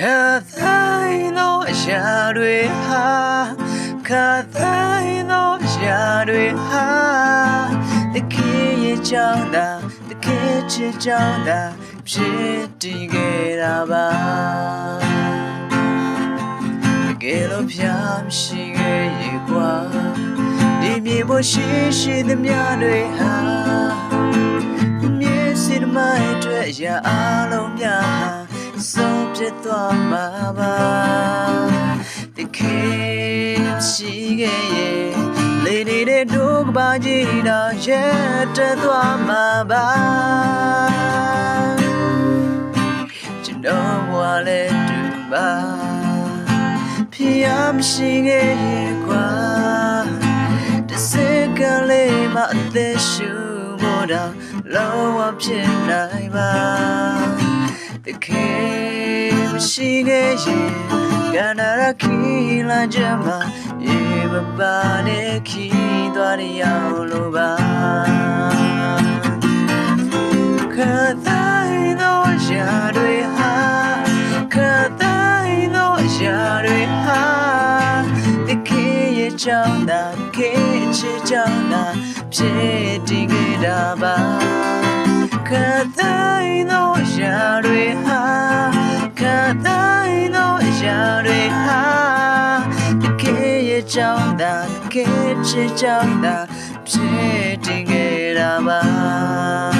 ခတိုင်းသောအရာတွေဟာခတိုင်းသောအရာတွေဟာတခေရဲ့ကြောင့်သာတခေချစ်ကြောင့်သာဖြစ်တည်ခဲ့တာပါတကယ်လို့ဖြာမရှိခဲ့ရေကွာဒီမြေပေါ်ရှိရှိသမျှတွေဟာမြေစစ်မိုက်အတွက်အရာအလုံးများဟာ ဆုံးပြတ်သွားမှာပါတကယ်ရှိခဲ့ရဲ့လေနေတဲ့ဒုက္ခပါကြီးတော့ရက်တက်သွားမှာပါကျွန်တော်ဘဝလည်းတူပါဖျားမရှိခဲ့ရဲ့ကွာတစ်စက္ကန့်လေးမှအသက်ရှူဖို့တော့လောဝဖြစ်နိုင်ပါတကယ်မ ရှိခဲ့ရဲ့ကန္နာရခီလာကြမှာရေပပါနဲ့ခီသွားရအောင်လို့ပါခတိုင်းသောရာတွေဟာခတိုင်းသောရာတွေဟာတကယ်ရဲ့ကြောင့်သာတကယ်ချစ်ကြောင့်သာဖြစ်တည်ခဲ့တာပါခတိုင်း ရာတွေဟာတကယ်ရဲ့ကြောင့်သာတကယ်ချစ်ကြောင့်သာဖြစ်တည်ခဲ့တာပါ